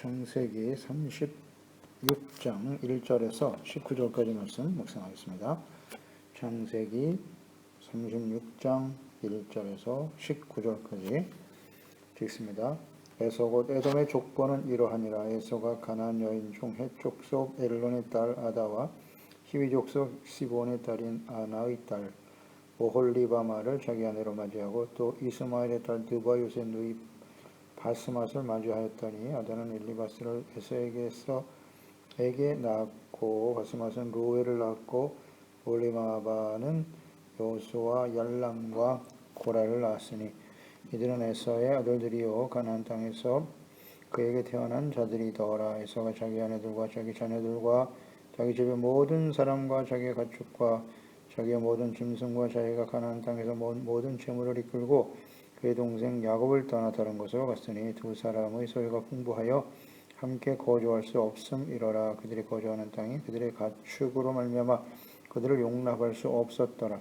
창세기 36장 1절에서 19절까지 말씀 묵상하겠습니다. 창세기 36장 1절에서 19절까지 읽습니다. 에서 곧 에돔의 족보는 이러하니라 에서가 가나안 여인 중 해족 속 엘론의 딸 아다와 히위 족 속 시본의 딸인 아나의 딸 오홀리바마를 자기 아내로 맞이하고 또 이스마엘의 딸 드바요의 누이 바스맛을 맞이하였더니 아다는 엘리바스를 에서에게서 에게 낳았고 바스맛은 루엘을 낳았고 올리마바는 요수와 yar람과 고라를 낳았으니 이들은 에서의 아들들이요 가나안 땅에서 그에게 태어난 자들이더라. 에서가 자기 아내들과 자기 자녀들과 자기 집의 모든 사람과 자기의 가축과 자기의 모든 짐승과 자기가 가나안 땅에서 모든 재물을 이끌고 그의 동생 야곱을 떠나 다른 곳으로 갔으니 두 사람의 소유가 풍부하여 함께 거주할 수 없음 이러라. 그들이 거주하는 땅이 그들의 가축으로 말미암아 그들을 용납할 수 없었더라.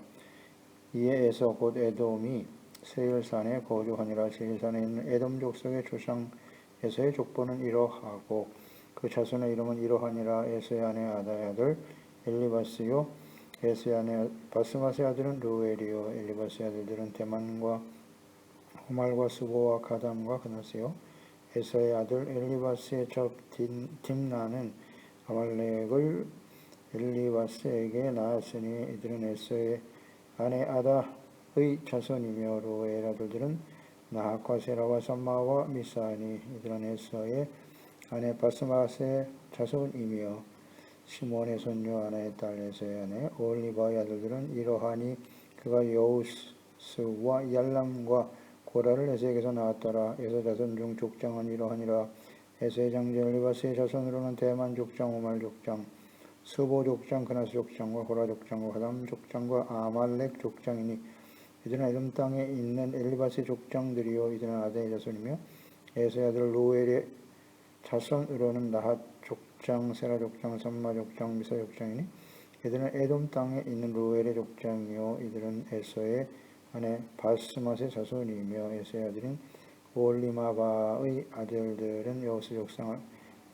이에 에서 곧 에돔이 세일산에 거주하니라. 세일산에 있는 에돔 족속의 조상 에서의 족보는 이러하고 그 자손의 이름은 이러하니라. 에서의 아내 아다의 아들 엘리바스요. 에서의 아내 바스마스의 아들은 루엘이요. 엘리바스의 아들들은 대만과 호말과 수보와 가담과 그나스요. 에서의 아들 엘리바스의 적 딥나는 아말렉을 엘리바스에게 낳았으니 이들은 에서의 아내 아다의 자손이며 로엘 아들들은 나학과 세라와 삼마와 미사니 이들은 에서의 아내 바스마스의 자손이며 시몬의 손녀 아나의 딸 에서의 아내 올리바의 아들들은 이러하니 그가 여우스와 yar람과 고라를 에서에게서 나왔더라. 에서 자손 중 족장은 이러하니라. 에서의 장제 엘리바스의 자손으로는 대만 족장, 오말 족장, 스보 족장, 그나스 족장과 고라 족장과 가담 족장과 아말렉 족장이니 이들은 에돔 땅에 있는 엘리바스의 족장들이요 이들은 아다의 자손이며 에서의 아들 로엘의 자손으로는 나핫 족장, 세라 족장, 삼마 족장, 미사 족장이니 이들은 에돔 땅에 있는 로엘의 족장이요 이들은 에서의 아내 바스맛의 자손이며 에서의 아들인 올리마바의 아들들은 여호스 족상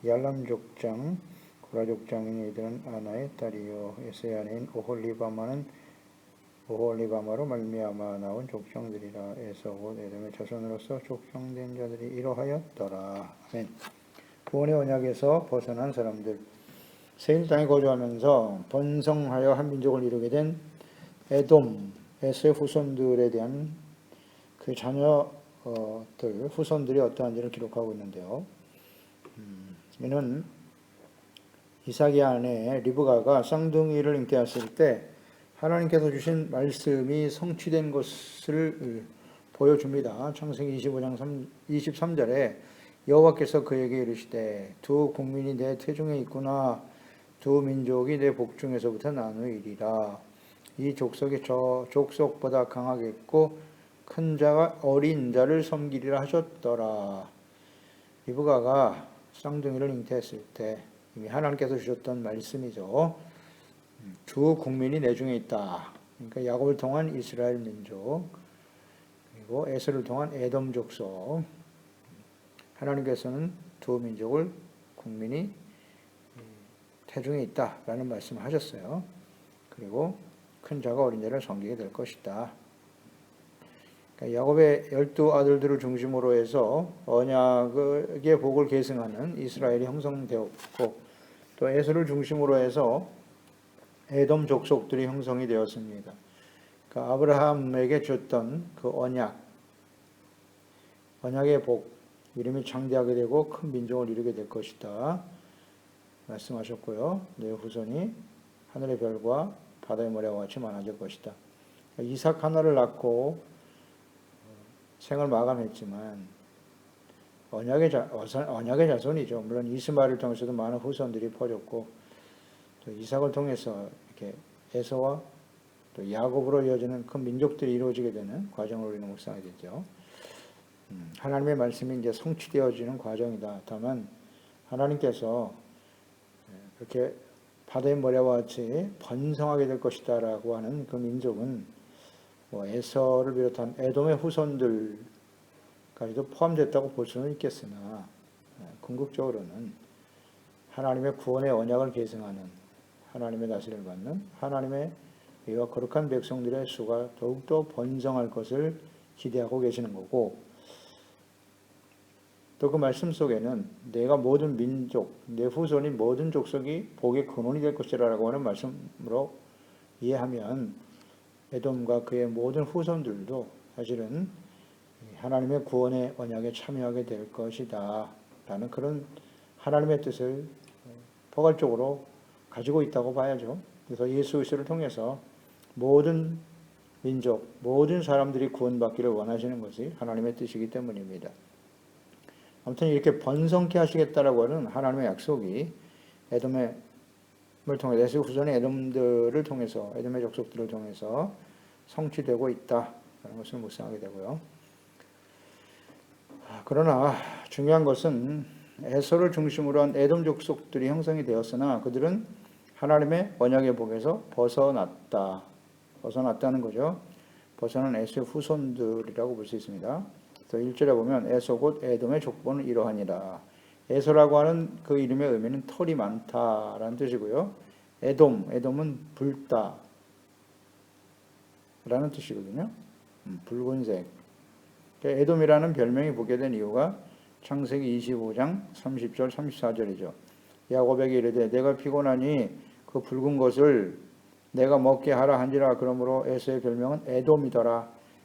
yar람 족장 고라 족장인 이들은 아나의 딸이요. 에서의 아내인 오홀리바마는 오홀리바마로 말미암아 나온 족장들이라 에서 곧 에돔의 자손으로서 족장된 자들이 이러하였더라. 아멘. 구원의 언약에서 벗어난 사람들. 세일 땅에 거주하면서 번성하여 한 민족을 이루게 된 에돔 에서의 후손들에 대한 그 자녀들, 후손들이 어떠한지를 기록하고 있는데요. 음, 이는 이삭의 아내 리브가가 쌍둥이를 잉태했을 때 하나님께서 주신 말씀이 성취된 것을 보여줍니다. 창세기 25장 3, 23절에 여호와께서 그에게 이르시되 두 국민이 내 태중에 있구나 두 민족이 내 복중에서부터 나누이리라. 이 족속이 저 족속보다 강하겠고 큰 자가 어린 자를 섬기리라 하셨더라. 리브가가 쌍둥이를 잉태했을 때 이미 하나님께서 주셨던 말씀이죠. 두 국민이 내 중에 있다. 그러니까 야곱을 통한 이스라엘 민족 그리고 에서를 통한 에돔 족속. 하나님께서는 두 민족을 국민이 태중에 있다라는 말씀을 하셨어요. 그리고 큰 자가 어린 자를 섬기게 될 것이다. 그러니까 야곱의 열두 아들들을 중심으로 해서 언약의 복을 계승하는 이스라엘이 형성되었고 또 에서를 중심으로 해서 에돔 족속들이 형성이 되었습니다. 그러니까 아브라함에게 줬던 그 언약, 언약의 복, 이름이 창대하게 되고 큰 민족을 이루게 될 것이다. 말씀하셨고요. 내 후손이 하늘의 별과 바다의 모래와 같이 많아질 것이다. 이삭 하나를 낳고 생을 마감했지만 언약의 자, 언약의 자손이죠. 물론 이스마엘을 통해서도 많은 후손들이 퍼졌고 또 이삭을 통해서 이렇게 에서와 또 야곱으로 이어지는 큰 민족들이 이루어지게 되는 과정을 우리는 묵상하게 되죠. 음, 하나님의 말씀이 이제 성취되어지는 과정이다. 다만 하나님께서 그렇게 바다의 모래와 같이 번성하게 될 것이다라고 하는 그 민족은 뭐 에서를 비롯한 에돔의 후손들까지도 포함됐다고 볼 수는 있겠으나 궁극적으로는 하나님의 구원의 언약을 계승하는 하나님의 다스림을 받는 하나님의 이와 거룩한 백성들의 수가 더욱더 번성할 것을 기대하고 계시는 거고 또 그 말씀 속에는 내가 모든 민족, 내 후손이 모든 족속이 복의 근원이 될 것이라고 하는 말씀으로 이해하면 에돔과 그의 모든 후손들도 사실은 하나님의 구원의 언약에 참여하게 될 것이다. 라는 그런 하나님의 뜻을 포괄적으로 가지고 있다고 봐야죠. 그래서 예수 그리스도를 통해서 모든 민족, 모든 사람들이 구원받기를 원하시는 것이 하나님의 뜻이기 때문입니다. 아무튼 이렇게 번성케 하시겠다라고 하는 하나님의 약속이 에돔의 을 통해 에스 후손의 에돔들을 통해서 에돔의 족속들을 통해서 성취되고 있다라는 것을 묵상하게 되고요. 아, 그러나 중요한 것은 에서를 중심으로 한 에돔 족속들이 형성이 되었으나 그들은 하나님의 언약의 복에서 벗어났다. 벗어났다는 거죠. 벗어난 에서의 후손들이라고 볼 수 있습니다. 또 1절에 보면 에서 곧 에돔의 족보는 이러하니라. 에서라고 하는 그 이름의 의미는 털이 많다라는 뜻이고요. 에돔, 에돔은 붉다 라는 뜻이거든요. 음, 붉은색. 에돔이라는 별명이 붙게 된 이유가 창세기 25장 30절 34절이죠. 야곱에게 이르되 내가 피곤하니 그 붉은 것을 내가 먹게 하라 한지라 그러므로 에서의 별명은 에돔이더라.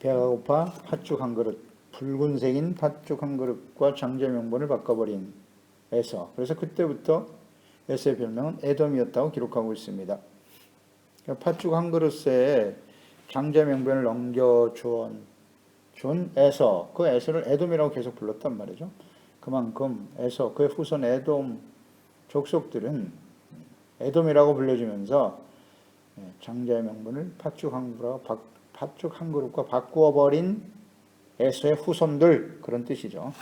배가 고파 팥죽 한 그릇, 붉은색인 팥죽 한 그릇과 장자의 명분을 바꿔버린 에서. 그래서 그때부터 에서의 별명은 에돔이었다고 기록하고 있습니다. 그러니까 팥죽 한 그릇에 장자 명분을 넘겨주온 준 에서 그 에서를 에돔이라고 계속 불렀단 말이죠. 그만큼 에서 그의 후손 에돔 족속들은 에돔이라고 불려지면서 예, 장자의 명분을 팥죽 한 그릇 팥죽 한 그릇과 바꾸어 버린 에서의 후손들 그런 뜻이죠.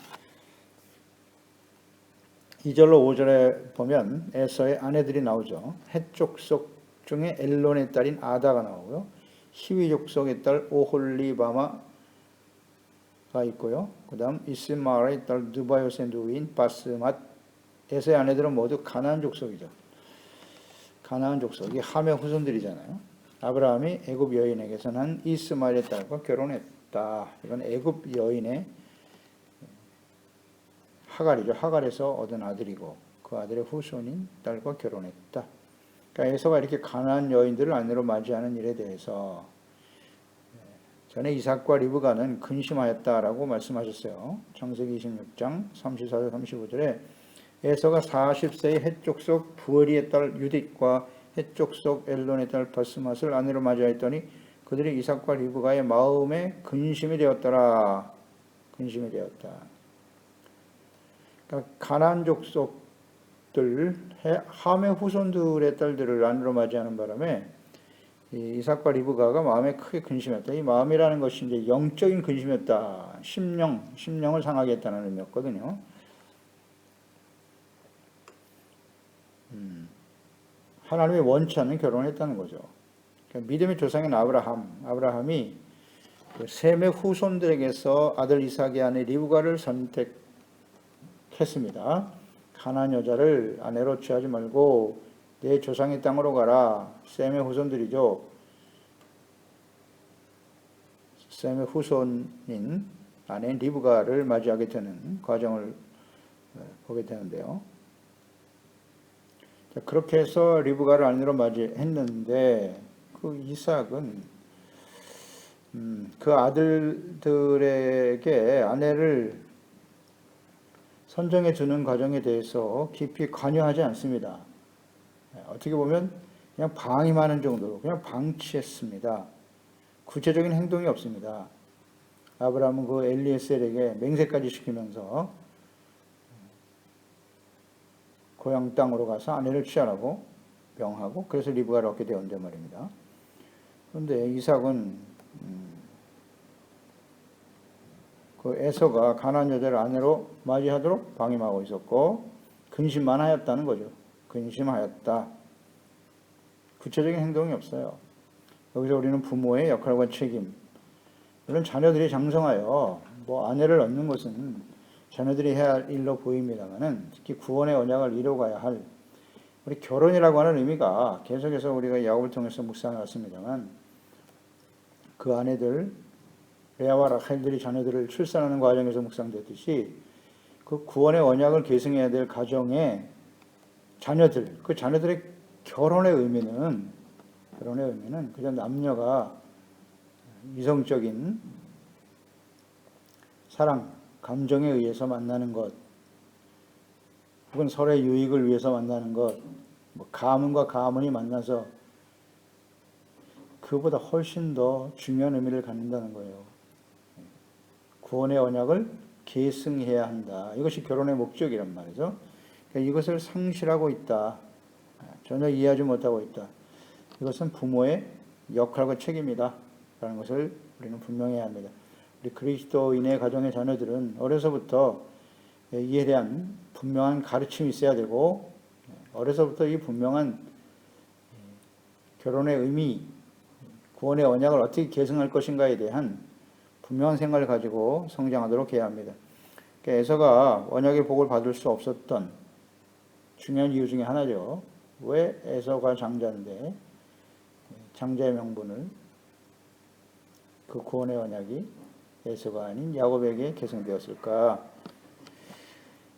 2절로 5절에 보면 에서의 아내들이 나오죠. 헷족속 중에 엘론의 딸인 아다가 나오고요. 히위 족 속의 딸 오홀리바마 가 있고요. 그 다음 이스마엘의 딸 누바요의 누인 바스맛 에서의 아내들은 모두 가나안 족속이죠. 가나안 족속이 함의 후손들이잖아요. 아브라함이 애굽 여인에게서 난 이스마엘의 딸과 결혼했다. 이건 애굽 여인의 하갈이죠. 하갈에서 얻은 아들이고 그 아들의 후손인 딸과 결혼했다. 그러니까 에서가 이렇게 가나안 여인들을 아내로 맞이하는 일에 대해서 전에 이삭과 리브가는 근심하였다라고 말씀하셨어요. 창세기 26장 34절 35절에 에서가 40세의 해족속 부어리의 딸 유딧과 해족속 엘론의 딸 버스맛을 아내로 맞이하였더니 그들이 이삭과 리브가의 마음에 근심이 되었더라. 근심이 되었다. 그러니까 가난 족속들 함의 후손들의 딸들을 아내로 맞이하는 바람에 이삭과 리브가가 마음에 크게 근심했다. 이 마음이라는 것이 이제 영적인 근심이었다. 심령, 심령을 상하게 했다는 의미였거든요. 음, 하나님이 원치 않는 결혼을 했다는 거죠. 그러니까 믿음의 조상인 아브라함, 아브라함이 그 셈의 후손들에게서 아들 이삭의 아내 리브가를 선택했습니다. 가난 여자를 아내로 취하지 말고 내 조상의 땅으로 가라. 셈의 후손들이죠. 셈의 후손인 아내인 리브가를 맞이하게 되는 과정을 어, 보게 되는데요. 그렇게 해서 리브가를 아내로 맞이했는데 그 이삭은 음, 그 아들들에게 아내를 선정해 주는 과정에 대해서 깊이 관여하지 않습니다. 네, 어떻게 보면 그냥 방임하는 정도로 그냥 방치했습니다. 구체적인 행동이 없습니다. 아브라함은 그 엘리에셀에게 맹세까지 시키면서 고향 땅으로 가서 아내를 취하라고 명하고 그래서 리브가를 얻게 되었는데 말입니다. 그런데 이삭은 음, 그 에서가 가난 여자를 아내로 맞이하도록 방임하고 있었고 근심만 하였다는 거죠. 근심하였다. 구체적인 행동이 없어요. 여기서 우리는 부모의 역할과 책임, 물론 자녀들이 장성하여 뭐 아내를 얻는 것은 자녀들이 해야 할 일로 보입니다만은 특히 구원의 언약을 이루어가야 할 우리 결혼이라고 하는 의미가 계속해서 우리가 야곱을 통해서 묵상해 왔습니다만 그 아내들 레아와 라헬들이 자녀들을 출산하는 과정에서 묵상됐듯이 그 구원의 언약을 계승해야 될 가정의 자녀들 그 자녀들의 결혼의 의미는 결혼의 의미는 그저 남녀가 이성적인 사랑, 감정에 의해서 만나는 것, 혹은 서로의 유익을 위해서 만나는 것, 뭐 가문과 가문이 만나서 그보다 훨씬 더 중요한 의미를 갖는다는 거예요. 구원의 언약을 계승해야 한다. 이것이 결혼의 목적이란 말이죠. 그러니까 이것을 상실하고 있다. 전혀 이해하지 못하고 있다. 이것은 부모의 역할과 책임이다. 라는 것을 우리는 분명해야 합니다. 우리 그리스도인의 가정의 자녀들은 어려서부터 이에 대한 분명한 가르침이 있어야 되고 어려서부터 이 분명한 결혼의 의미, 구원의 언약을 어떻게 계승할 것인가에 대한 분명한 생각을 가지고 성장하도록 해야 합니다. 그러니까 에서가 언약의 복을 받을 수 없었던 중요한 이유 중에 하나죠. 왜 에서가 장자인데 장자의 명분을 그 구원의 언약이 에서가 아닌 야곱에게 계승되었을까?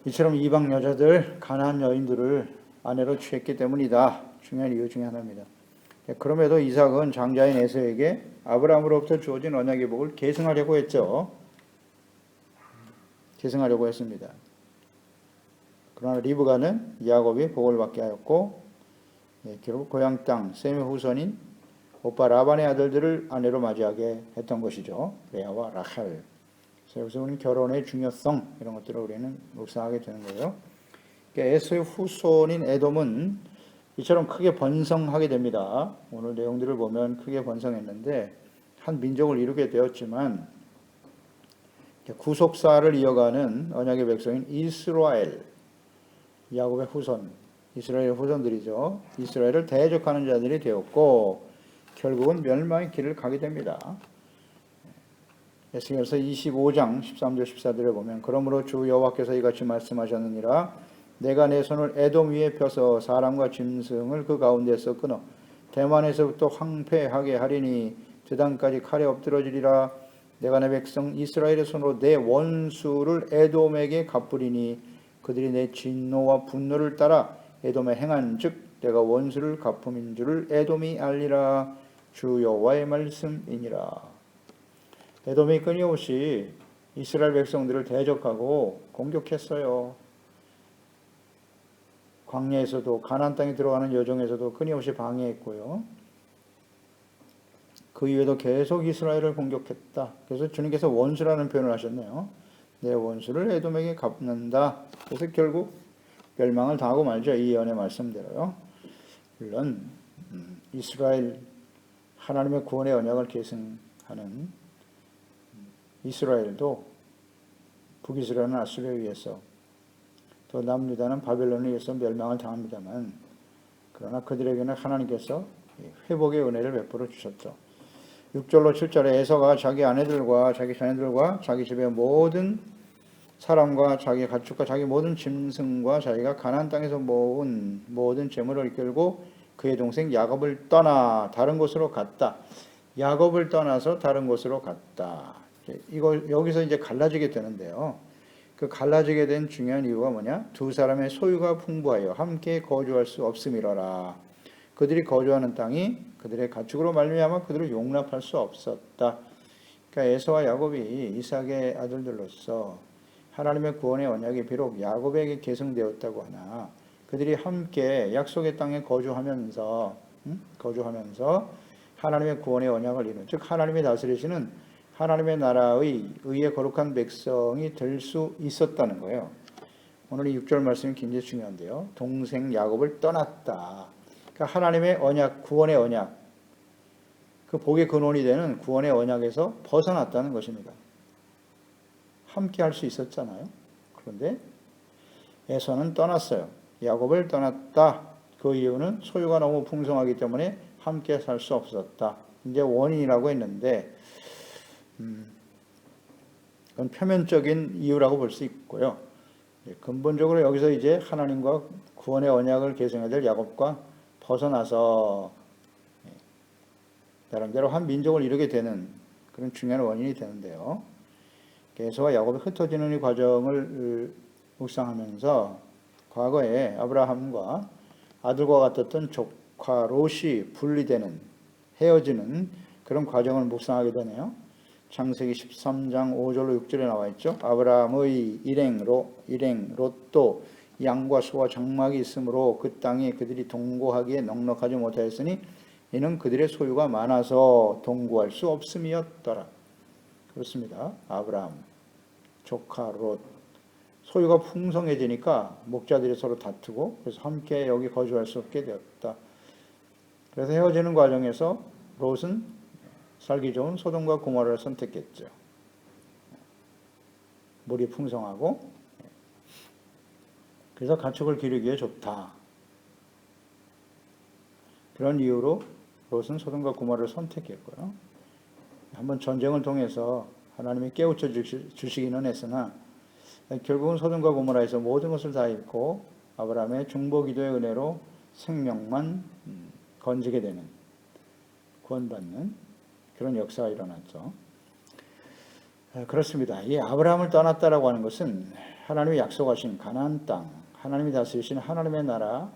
이처럼 이방 여자들, 가나안 여인들을 아내로 취했기 때문이다. 중요한 이유 중에 하나입니다. 그럼에도 이삭은 장자인 에서에게 아브라함으로부터 주어진 언약의 복을 계승하려고 했죠. 계승하려고 했습니다. 그러나 리브가는 야곱이 복을 받게 하였고 예, 결국 고향 땅 셈의 후손인 오빠 라반의 아들들을 아내로 맞이하게 했던 것이죠. 레아와 라헬. 그래서 우리는 결혼의 중요성 이런 것들을 우리는 묵상하게 되는 거예요. 그러니까 에서의 후손인 에돔은 이처럼 크게 번성하게 됩니다. 오늘 내용들을 보면 크게 번성했는데 한 민족을 이루게 되었지만 구속사를 이어가는 언약의 백성인 이스라엘, 야곱의 후손, 이스라엘의 후손들이죠. 이스라엘을 대적하는 자들이 되었고 결국은 멸망의 길을 가게 됩니다. 에스겔서 25장 13절 14절에 보면 그러므로 주 여호와께서 이같이 말씀하셨느니라. 내가 내 손을 에돔 위에 펴서 사람과 짐승을 그 가운데서 끊어 대만에서부터 황폐하게 하리니 드단까지 칼에 엎드러지리라. 내가 내 백성 이스라엘의 손으로 내 원수를 에돔에게 갚으리니 그들이 내 진노와 분노를 따라 에돔에 행한 즉 내가 원수를 갚음인 줄을 에돔이 알리라 주 여호와의 말씀이니라 에돔이 끊임없이 이스라엘 백성들을 대적하고 공격했어요. 광야에서도 가나안 땅에 들어가는 여정에서도 끊임없이 방해했고요. 그 이후에도 계속 이스라엘을 공격했다. 그래서 주님께서 원수라는 표현을 하셨네요. 내 원수를 에돔에게 갚는다. 그래서 결국 멸망을 당하고 말죠. 이 예언의 말씀대로요. 물론 음, 이스라엘 하나님의 구원의 언약을 계승하는 이스라엘도 북이스라엘은 아수르에 의해서 또 남유다는 바벨론에 의해서 멸망을 당합니다만 그러나 그들에게는 하나님께서 회복의 은혜를 베풀어 주셨죠. 6절로 7절에 에서가 자기 아내들과 자기 자녀들과 자기 집의 모든 사람과 자기 가축과 자기 모든 짐승과 자기가 가나안 땅에서 모은 모든 재물을 이끌고 그의 동생 야곱을 떠나 다른 곳으로 갔다. 야곱을 떠나서 다른 곳으로 갔다. 이거 여기서 이제 갈라지게 되는데요. 그 갈라지게 된 중요한 이유가 뭐냐? 두 사람의 소유가 풍부하여 함께 거주할 수 없음이로라. 그들이 거주하는 땅이 그들의 가축으로 말미암아 그들을 용납할 수 없었다. 그러니까 에서와 야곱이 이삭의 아들들로서 하나님의 구원의 언약이 비록 야곱에게 계승되었다고 하나 그들이 함께 약속의 땅에 거주하면서 음? 거주하면서 하나님의 구원의 언약을 이룬 즉 하나님이 다스리시는 하나님의 나라의 의의 거룩한 백성이 될 수 있었다는 거예요. 오늘 이 6절 말씀이 굉장히 중요한데요. 동생 야곱을 떠났다. 그러니까 하나님의 언약, 구원의 언약, 그 복의 근원이 되는 구원의 언약에서 벗어났다는 것입니다. 함께 할 수 있었잖아요. 그런데 에서는 떠났어요. 야곱을 떠났다. 그 이유는 소유가 너무 풍성하기 때문에 함께 살 수 없었다. 이제 원인이라고 했는데, 음, 그건 표면적인 이유라고 볼 수 있고요. 예, 근본적으로 여기서 이제 하나님과 구원의 언약을 계승해야 될 야곱과 벗어나서 예, 나름대로 한 민족을 이루게 되는 그런 중요한 원인이 되는데요. 에서와 야곱이 흩어지는 이 과정을 묵상하면서 과거에 아브라함과 아들과 같았던 조카 롯이 분리되는 헤어지는 그런 과정을 묵상하게 되네요. 창세기 13장 5절로 6절에 나와 있죠. 아브라함의 일행 로 일행 롯도 양과 소와 장막이 있으므로 그 땅에 그들이 동거하기에 넉넉하지 못하였으니 이는 그들의 소유가 많아서 동거할 수 없음이었더라. 그렇습니다. 아브라함 조카 롯 소유가 풍성해지니까 목자들이 서로 다투고 그래서 함께 여기 거주할 수 없게 되었다. 그래서 헤어지는 과정에서 롯은 살기 좋은 소돔과 고모라를 선택했죠. 물이 풍성하고 그래서 가축을 기르기에 좋다. 그런 이유로 롯은 소돔과 고모라를 선택했고요. 한번 전쟁을 통해서 하나님이 깨우쳐 주시기는 했으나 결국은 소돔과 고모라에서 모든 것을 다 잃고 아브라함의 중보 기도의 은혜로 생명만 건지게 되는 구원받는 그런 역사가 일어났죠. 그렇습니다. 이 아브라함을 떠났다라고 하는 것은 하나님이 약속하신 가나안 땅, 하나님이 다스리신 하나님의 나라,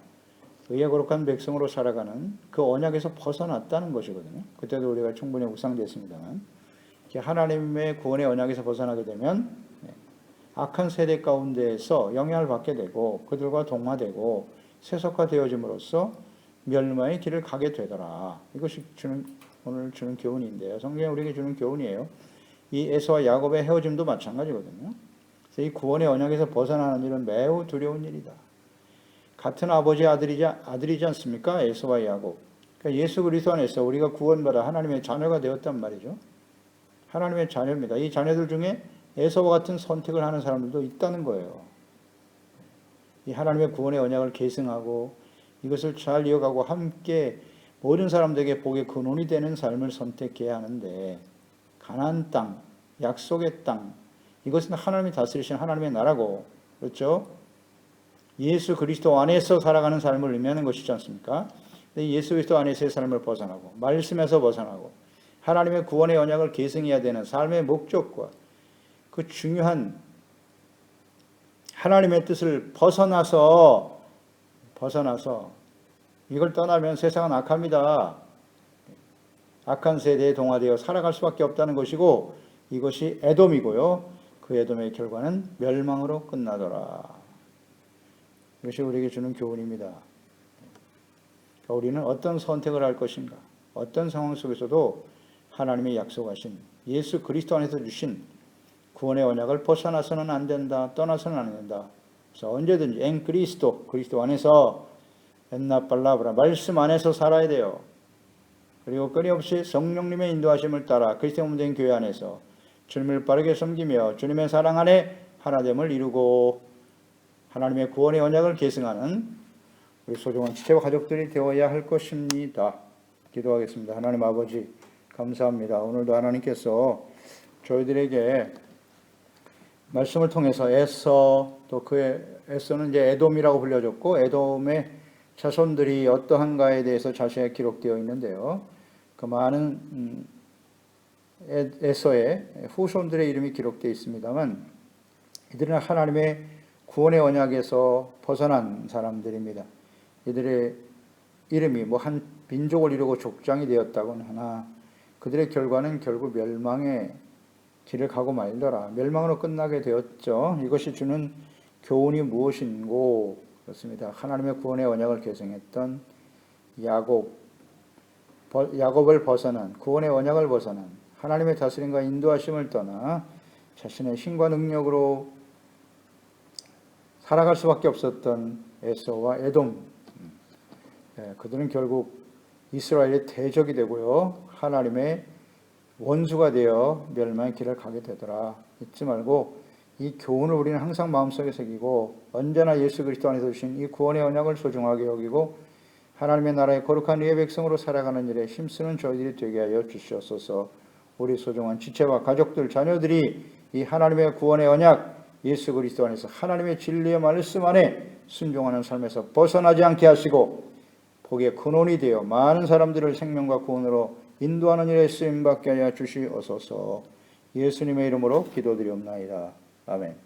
의에 거룩한 백성으로 살아가는 그 언약에서 벗어났다는 것이거든요. 그때도 우리가 충분히 묵상됐습니다만, 하나님의 구원의 언약에서 벗어나게 되면 악한 세대 가운데에서 영향을 받게 되고 그들과 동화되고 세속화되어짐으로써 멸망의 길을 가게 되더라. 이것이 주는 오늘 주는 교훈인데요. 성경이 우리에게 주는 교훈이에요. 이 에서와 야곱의 헤어짐도 마찬가지거든요. 이 구원의 언약에서 벗어나는 일은 매우 두려운 일이다. 같은 아버지 아들이지 아들이지 않습니까? 에서와 야곱. 그러니까 예수 그리스도 안에서 우리가 구원받아 하나님의 자녀가 되었단 말이죠. 하나님의 자녀입니다. 이 자녀들 중에 에서와 같은 선택을 하는 사람들도 있다는 거예요. 이 하나님의 구원의 언약을 계승하고 이것을 잘 이어가고 함께 모든 사람들에게 복의 근원이 되는 삶을 선택해야 하는데 가나안 땅, 약속의 땅 이것은 하나님이 다스리신 하나님의 나라고 그렇죠? 예수 그리스도 안에서 살아가는 삶을 의미하는 것이지 않습니까? 예수 그리스도 안에서의 삶을 벗어나고 말씀에서 벗어나고 하나님의 구원의 언약을 계승해야 되는 삶의 목적과 그 중요한 하나님의 뜻을 벗어나서 벗어나서 이걸 떠나면 세상은 악합니다. 악한 세대에 동화되어 살아갈 수밖에 없다는 것이고 이것이 에돔이고요. 그 에돔의 결과는 멸망으로 끝나더라. 이것이 우리에게 주는 교훈입니다. 그러니까 우리는 어떤 선택을 할 것인가? 어떤 상황 속에서도 하나님의 약속하신 예수 그리스도 안에서 주신 구원의 언약을 벗어나서는 안 된다. 떠나서는 안 된다. 그래서 언제든지 엔 그리스도 그리스도 안에서 엔나 팔라브라 말씀 안에서 살아야 돼요. 그리고 끊임없이 성령님의 인도하심을 따라 그리스도 몸된 교회 안에서 주님을 빠르게 섬기며 주님의 사랑 안에 하나됨을 이루고 하나님의 구원의 언약을 계승하는 우리 소중한 지체와 가족들이 되어야 할 것입니다. 기도하겠습니다. 하나님 아버지 감사합니다. 오늘도 하나님께서 저희들에게 말씀을 통해서 에서 또 그의 에서는 이제 에돔이라고 불려졌고 에돔의 자손들이 어떠한가에 대해서 자세히 기록되어 있는데요. 그 많은 음, 에서의 후손들의 이름이 기록되어 있습니다만 이들은 하나님의 구원의 언약에서 벗어난 사람들입니다. 이들의 이름이 뭐 한 민족을 이루고 족장이 되었다고는 하나 그들의 결과는 결국 멸망의 길을 가고 말더라. 멸망으로 끝나게 되었죠. 이것이 주는 교훈이 무엇인고 그렇습니다. 하나님의 구원의 언약을 계승했던 야곱 야곱을 벗어난 구원의 언약을 벗어난 하나님의 다스림과 인도하심을 떠나 자신의 힘과 능력으로 살아갈 수밖에 없었던 에서와 에돔 예, 그들은 결국 이스라엘의 대적이 되고요 하나님의 원수가 되어 멸망의 길을 가게 되더라 잊지 말고 이 교훈을 우리는 항상 마음속에 새기고 언제나 예수 그리스도 안에서 주신 이 구원의 언약을 소중하게 여기고 하나님의 나라의 거룩한 이의 백성으로 살아가는 일에 힘쓰는 저희들이 되게 하여 주시옵소서. 우리 소중한 지체와 가족들, 자녀들이 이 하나님의 구원의 언약, 예수 그리스도 안에서 하나님의 진리의 말씀 안에 순종하는 삶에서 벗어나지 않게 하시고 복의 근원이 되어 많은 사람들을 생명과 구원으로 인도하는 일에 쓰임 받게 하여 주시옵소서. 예수님의 이름으로 기도드리옵나이다. 아멘.